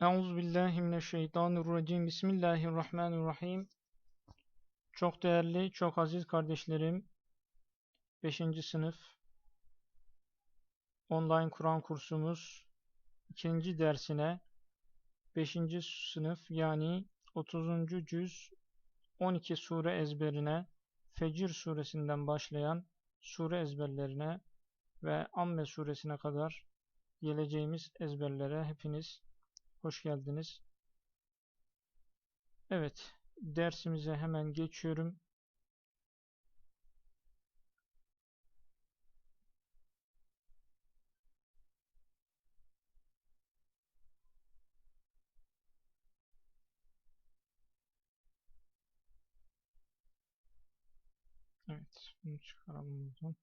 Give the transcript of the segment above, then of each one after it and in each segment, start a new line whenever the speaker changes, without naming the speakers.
Euzubillahimineşşeytanirracim. Bismillahirrahmanirrahim. Çok değerli, çok aziz kardeşlerim. 5. sınıf online Kur'an kursumuz 2. dersine 5. sınıf yani 30. cüz 12 sure ezberine Fecir suresinden başlayan sure ezberlerine ve Amme suresine kadar geleceğimiz ezberlere hepiniz Hoş geldiniz. Evet, dersimize hemen geçiyorum. Evet, bunu çıkaralım buradan.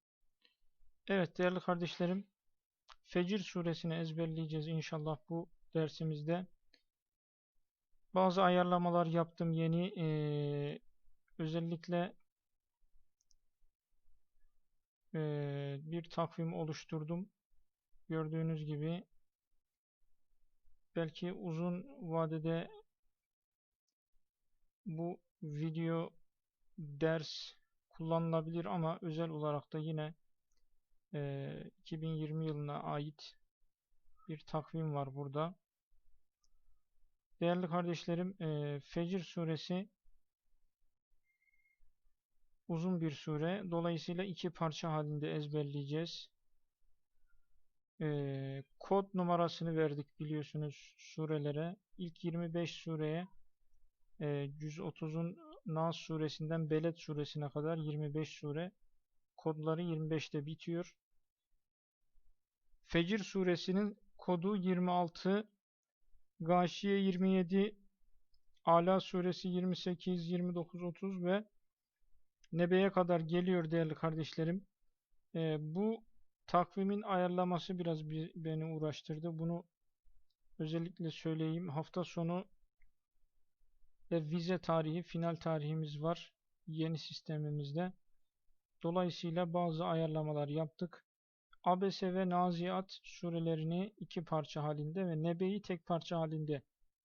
Evet değerli kardeşlerim, Fecir suresini ezberleyeceğiz inşallah bu dersimizde bazı ayarlamalar yaptım yeni ee, özellikle ee, bir takvim oluşturdum gördüğünüz gibi belki uzun vadede bu video ders kullanılabilir ama özel olarak da yine e, 2020 yılına ait bir takvim var burada. Değerli kardeşlerim, e, Fecir suresi uzun bir sure. Dolayısıyla iki parça halinde ezberleyeceğiz. E, kod numarasını verdik biliyorsunuz surelere. İlk 25 sureye e, 130'un Nas suresinden Beled suresine kadar 25 sure. Kodları 25'te bitiyor. Fecir suresinin kodu 26, Gâşiye 27, Ala suresi 28, 29, 30 ve Nebe'ye kadar geliyor değerli kardeşlerim. Ee, bu takvimin ayarlaması biraz bir, beni uğraştırdı. Bunu özellikle söyleyeyim. Hafta sonu ve vize tarihi, final tarihimiz var yeni sistemimizde. Dolayısıyla bazı ayarlamalar yaptık. Abese ve Naziat surelerini iki parça halinde ve Nebe'yi tek parça halinde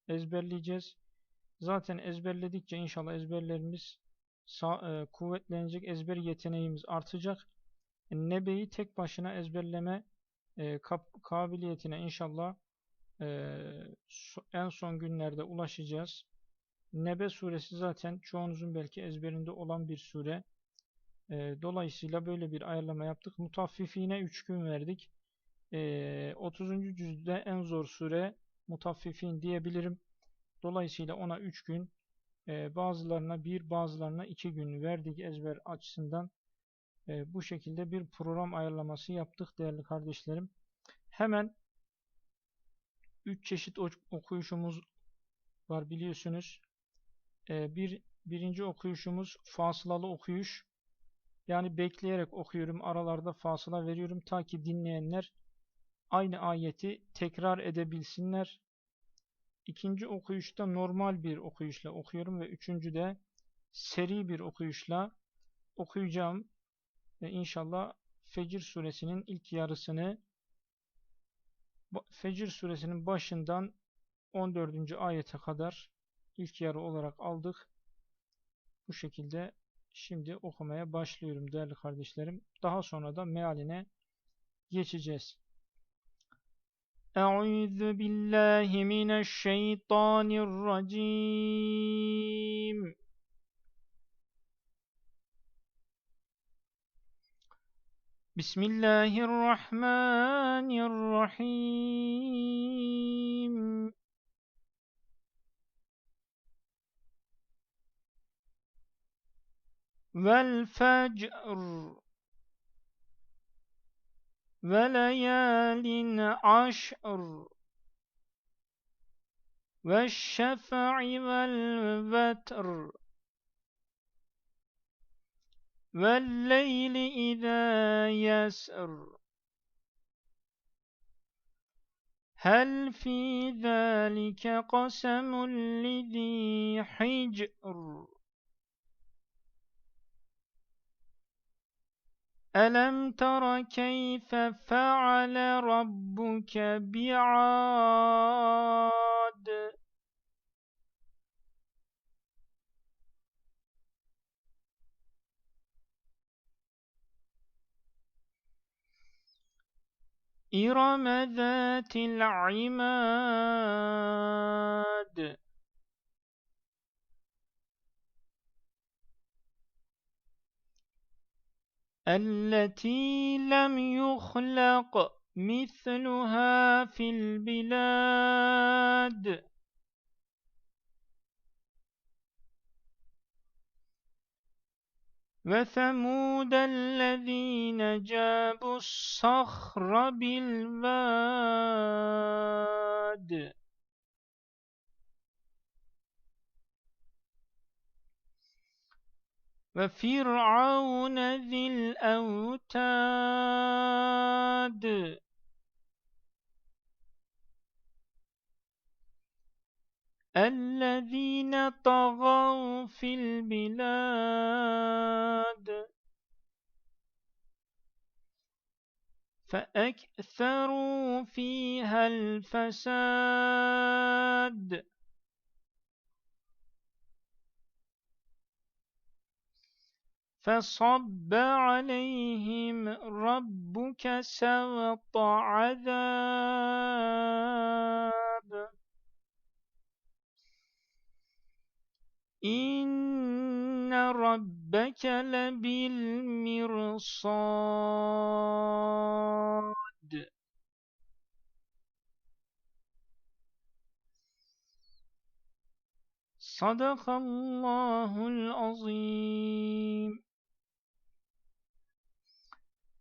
ezberleyeceğiz. Zaten ezberledikçe inşallah ezberlerimiz e, kuvvetlenecek, ezber yeteneğimiz artacak. E, Nebe'yi tek başına ezberleme e, kabiliyetine inşallah en son günlerde ulaşacağız. Nebe suresi zaten çoğunuzun belki ezberinde olan bir sure. E, dolayısıyla böyle bir ayarlama yaptık. Mutaffifine 3 gün verdik. E, 30. cüzde en zor sure mutaffifin diyebilirim. Dolayısıyla ona 3 gün e, bazılarına 1 bazılarına 2 gün verdik ezber açısından. E, bu şekilde bir program ayarlaması yaptık değerli kardeşlerim. Hemen 3 çeşit okuyuşumuz var biliyorsunuz. E, bir Birinci okuyuşumuz fasılalı okuyuş. Yani bekleyerek okuyorum. Aralarda fasıla veriyorum. Ta ki dinleyenler aynı ayeti tekrar edebilsinler. İkinci okuyuşta normal bir okuyuşla okuyorum ve üçüncü de seri bir okuyuşla okuyacağım. Ve inşallah Fecir suresinin ilk yarısını Fecir suresinin başından 14. ayete kadar ilk yarı olarak aldık. Bu şekilde Şimdi okumaya başlıyorum değerli kardeşlerim. Daha sonra da mealine geçeceğiz. Euzu billahi mineşşeytanirracim. Bismillahirrahmanirrahim. والفجر وليال عشر والشفع والوتر والليل إذا يسر. هل في ذلك قسم لذي حجر؟ أَلَمْ تَرَ كَيْفَ فَعَلَ رَبُّكَ بِعَادٍ؟ إِرَمَ ذَاتِ الْعِمَادِ التي لم يخلق مثلها في البلاد. وثمود الذين جابوا الصخر بالواد. وفرعون ذي الأوتاد. الذين طغوا في البلاد. فأكثروا فيها الفساد. فصب عليهم ربك سوط عذاب إن ربك لبالمرصاد صدق الله العظيم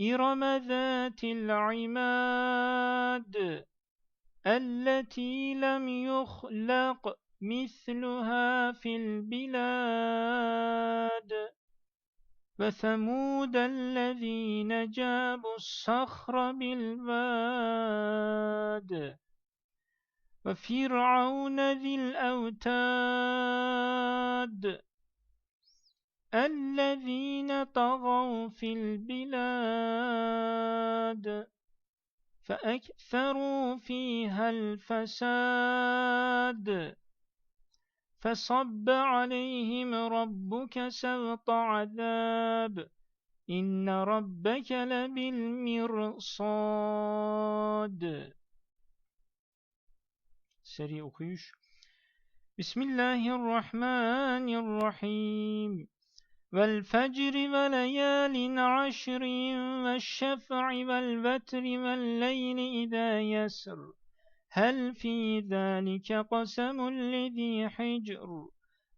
إرم ذات العماد التي لم يخلق مثلها في البلاد وثمود الذين جابوا الصخر بالواد وفرعون ذي الأوتاد الذين طغوا في البلاد فأكثروا فيها الفساد فصب عليهم ربك سوط عذاب إن ربك لبالمرصاد Seri okuyuş. Bismillahirrahmanirrahim. Ve şef'i vel vetri vel leyli idâ yesr. هل في ذلك قسم لذي حجر؟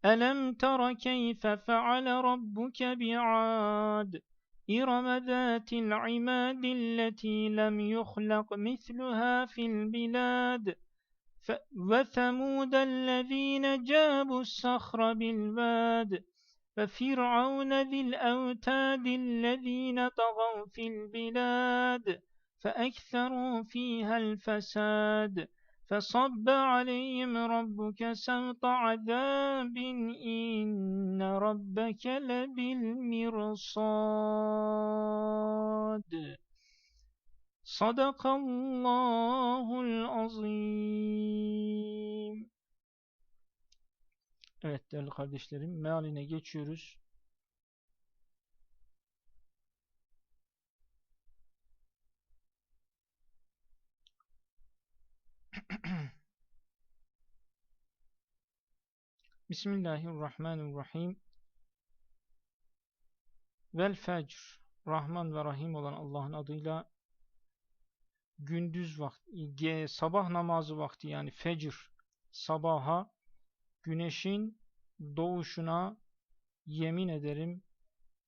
ألم تر كيف فعل ربك بعاد؟ إرم ذات العماد التي لم يخلق مثلها في البلاد. وثمود الذين جابوا الصخر بالواد. وفرعون ذي الأوتاد الذين طغوا في البلاد فأكثروا فيها الفساد فصب عليهم ربك سوط عذاب إن ربك لبالمرصاد. صدق الله العظيم. Evet değerli kardeşlerim mealine geçiyoruz. Bismillahirrahmanirrahim. Vel fecr. Rahman ve Rahim olan Allah'ın adıyla gündüz vakti, sabah namazı vakti yani fecr, sabaha, güneşin doğuşuna yemin ederim,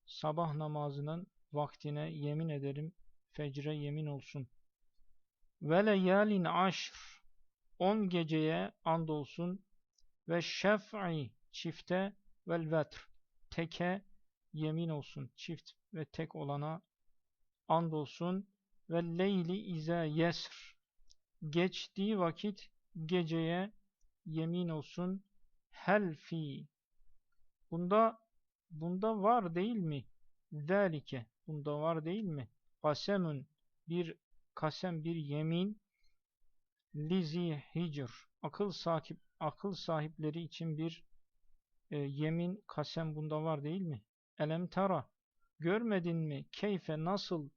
sabah namazının vaktine yemin ederim, fecre yemin olsun. Ve leyalin aşr, on geceye andolsun, ve şef'i çifte vel vetr. Teke yemin olsun. Çift ve tek olana and olsun ve leyli ize yesr. Geçtiği vakit geceye yemin olsun hel fi bunda bunda var değil mi? Zalike bunda var değil mi? Kasemun bir kasem bir yemin. Lizi hicr. Akıl sahip akıl sahipleri için bir e, yemin kasem bunda var değil mi? Elem tara. Görmedin mi? Keyfe nasıl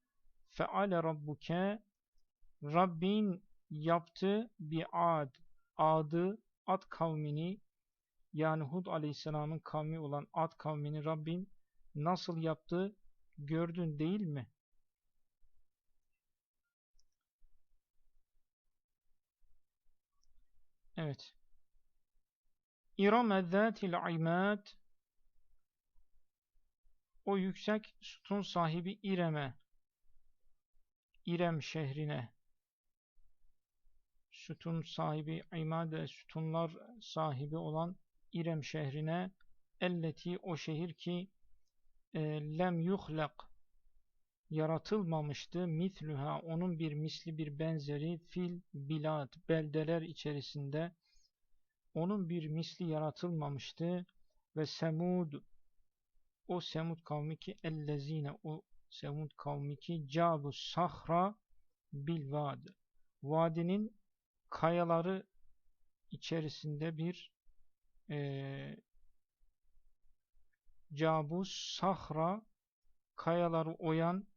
feale rabbuke? Rabbin yaptı bir ad adı Ad kavmini yani Hud aleyhisselamın kavmi olan Ad kavmini Rabbin nasıl yaptı gördün değil mi? Evet. İrame zâtil imâd o yüksek sütun sahibi İrem'e İrem şehrine sütun sahibi imade sütunlar sahibi olan İrem şehrine elleti o şehir ki e, lem yuhlak yaratılmamıştı. Mitlüha onun bir misli bir benzeri fil bilad beldeler içerisinde onun bir misli yaratılmamıştı. Ve semud o semud kavmi ki ellezine o semud kavmi ki cabu sahra bilvad vadinin kayaları içerisinde bir e, cabus sahra kayaları oyan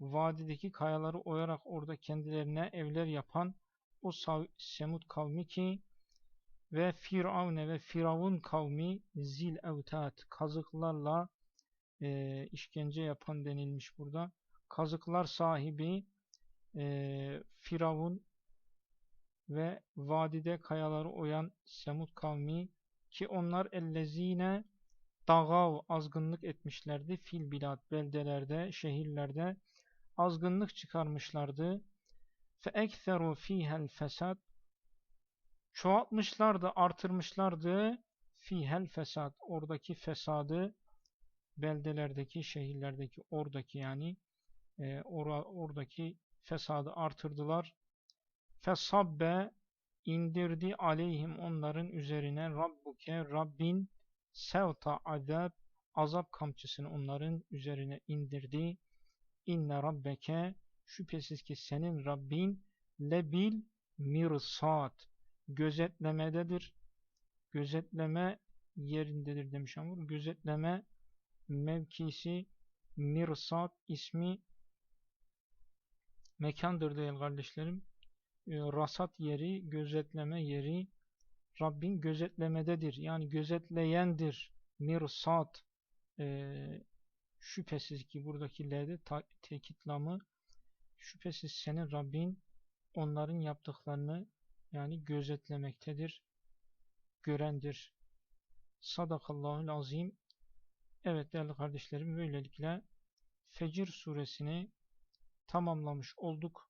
vadideki kayaları oyarak orada kendilerine evler yapan o Semud kavmi ki ve Firavne ve Firavun kavmi zil evtat kazıklarla e, işkence yapan denilmiş burada. Kazıklar sahibi e, Firavun ve vadide kayaları oyan Semud kavmi ki onlar ellezine dagav azgınlık etmişlerdi fil bilad beldelerde şehirlerde azgınlık çıkarmışlardı. Fe ekseru fihel fesad çoğaltmışlardı artırmışlardı fihel fesad oradaki fesadı beldelerdeki şehirlerdeki oradaki yani e, or oradaki fesadı artırdılar. Fesabbe indirdi aleyhim onların üzerine Rabbuke Rabbin sevta azab azap kamçısını onların üzerine indirdi. İnne rabbeke şüphesiz ki senin Rabbin lebil mirsat gözetlemededir. Gözetleme yerindedir demiş ama gözetleme mevkisi mirsat ismi mekandır değil kardeşlerim. E, rasat yeri, gözetleme yeri Rabbin gözetlemededir. Yani gözetleyendir. Mirsat e, şüphesiz ki buradaki L'de tekitlamı şüphesiz senin Rabbin onların yaptıklarını yani gözetlemektedir. Görendir. Sadakallahul azim. Evet değerli kardeşlerim böylelikle Fecir suresini tamamlamış olduk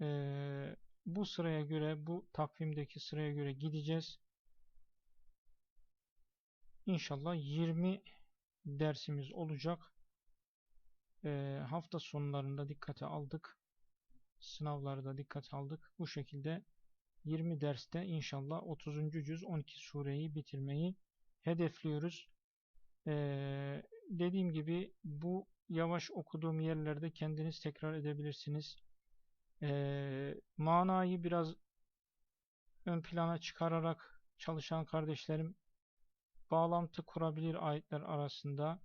e, bu sıraya göre, bu takvimdeki sıraya göre gideceğiz. İnşallah 20 dersimiz olacak. E, hafta sonlarında dikkate aldık. Sınavları da dikkate aldık. Bu şekilde 20 derste inşallah 30. cüz 12 sureyi bitirmeyi hedefliyoruz. Ee, dediğim gibi bu yavaş okuduğum yerlerde kendiniz tekrar edebilirsiniz e, manayı biraz ön plana çıkararak çalışan kardeşlerim bağlantı kurabilir ayetler arasında.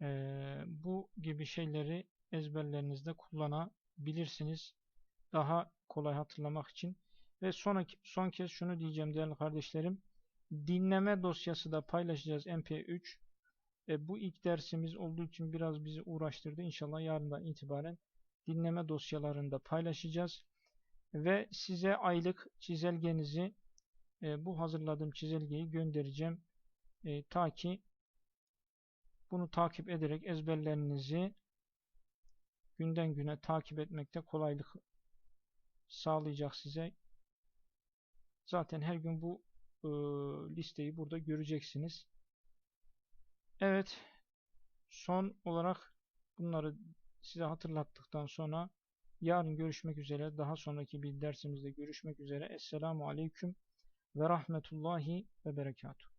E, bu gibi şeyleri ezberlerinizde kullanabilirsiniz. Daha kolay hatırlamak için. Ve sonraki, son kez şunu diyeceğim değerli kardeşlerim. Dinleme dosyası da paylaşacağız MP3. E, bu ilk dersimiz olduğu için biraz bizi uğraştırdı. İnşallah yarından itibaren dinleme dosyalarında paylaşacağız. Ve size aylık çizelgenizi e, bu hazırladığım çizelgeyi göndereceğim. E, ta ki bunu takip ederek ezberlerinizi günden güne takip etmekte kolaylık sağlayacak size. Zaten her gün bu e, listeyi burada göreceksiniz. Evet. Son olarak bunları size hatırlattıktan sonra Yarın görüşmek üzere. Daha sonraki bir dersimizde görüşmek üzere. Esselamu Aleyküm ve Rahmetullahi ve Berekatuhu.